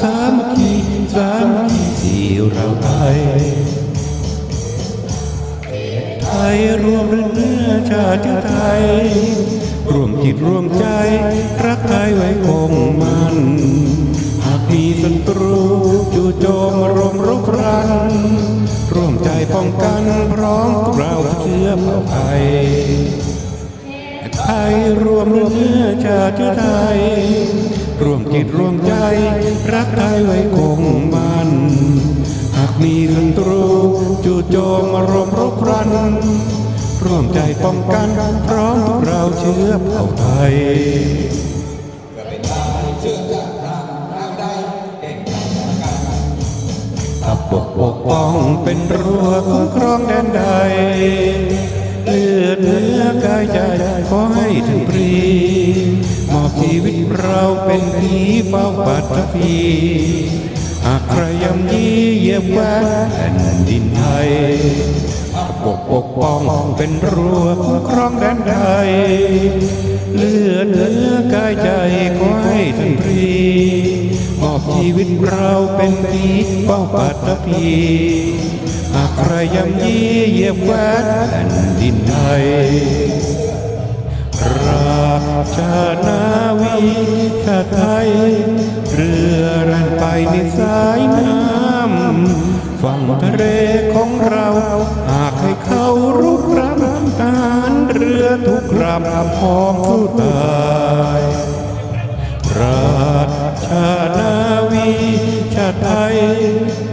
สามัคคีสามัคคีที่เราไทยไทยรวมเรือชาติไทยรวมจิตรวมใจ รักไทยไว้คงมัน หากมีศัตรูจู่โจมรมรุกรัน ร่วมใจป้องกันพร้อมเราเชื้อเผ่าไทยไทยรวมเนื้อชาติไทย ร่วมจิตร่วมใจ รักไทยไว้คงมัน หากมีศัตรูจู่โจมมารมรบรัน ร่วมใจป้องกัน พร้อมทุกเราเชื้อเผ่าไทยถ้าปกปกป้องเป็นรั้วคุ้มครองแดนใด เลือดเนื้อกายใจขอให้ถึงปรีมอบชีวิตเราเป็นผีเฝ้าปัตภีหากใครยำยีเยียบแวนแผ่นดินไทยปกปกป้องเป็นรั้วคุ้มครองแดนใดเลือดเนื้อกายใจขอให้ถึงปรี ชีวิตเราเป็นผีเฝ้าปัตตภีหากใครยำยีเยียบแหวนแผ่นดินไทยราชานาวีชาไทย เรือรันไปในสายน้ำฝั่งทะเลของเรา หากให้เขารุกรำทหารเรือทุกลำพร้อมสู้ตา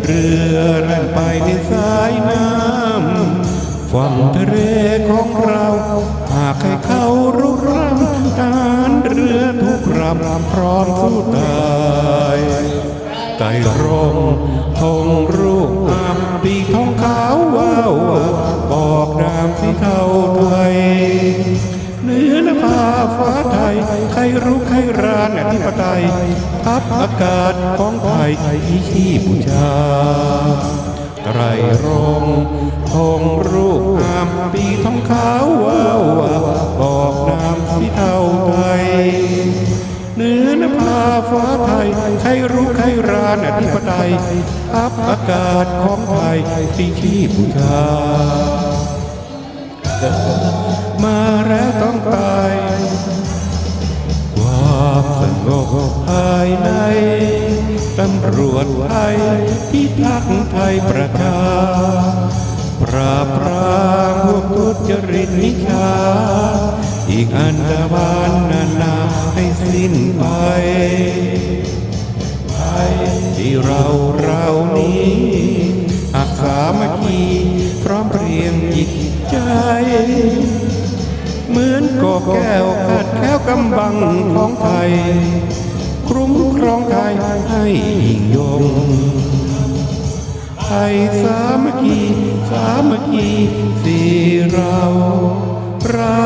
เรือรันไปในสายน้ำฝั่งทะเลของเรา หากให้เขารุกรำทหารเรือทุกลำพร้อมสู้ตายไต่รงธงรูปอาบปีทองขาววาว เนื้อนภาฟ้าไทย ใครรู้ใครรานอธิปไตยพับอากาศของไทยที่ชีบูชาไตรรงค์ธงรูปงามปีทองขาววาวบอกนามที่เท่าไทยเนื้อนภาฟ้าไทย ใครรู้ใครรานอธิปไตยพับอากาศของไทยที่ชีบูชา มาแล้วต้องตายความสงบภายในตำรวจไทยที่ทักษ์ไทยประชาปราบปรามพวกทุจริตนิชา อีกอันตรบานนานาให้สิ้นไปไทยที่เราเรานี้อาสามัคคีพร้อมเพรียงจิตใจ ก็แก้วขาดแค้วกำบังของไทย ครุ้มครองไทยให้ยิ่งยง ไทยสามกีสามกีสี่เรา เรา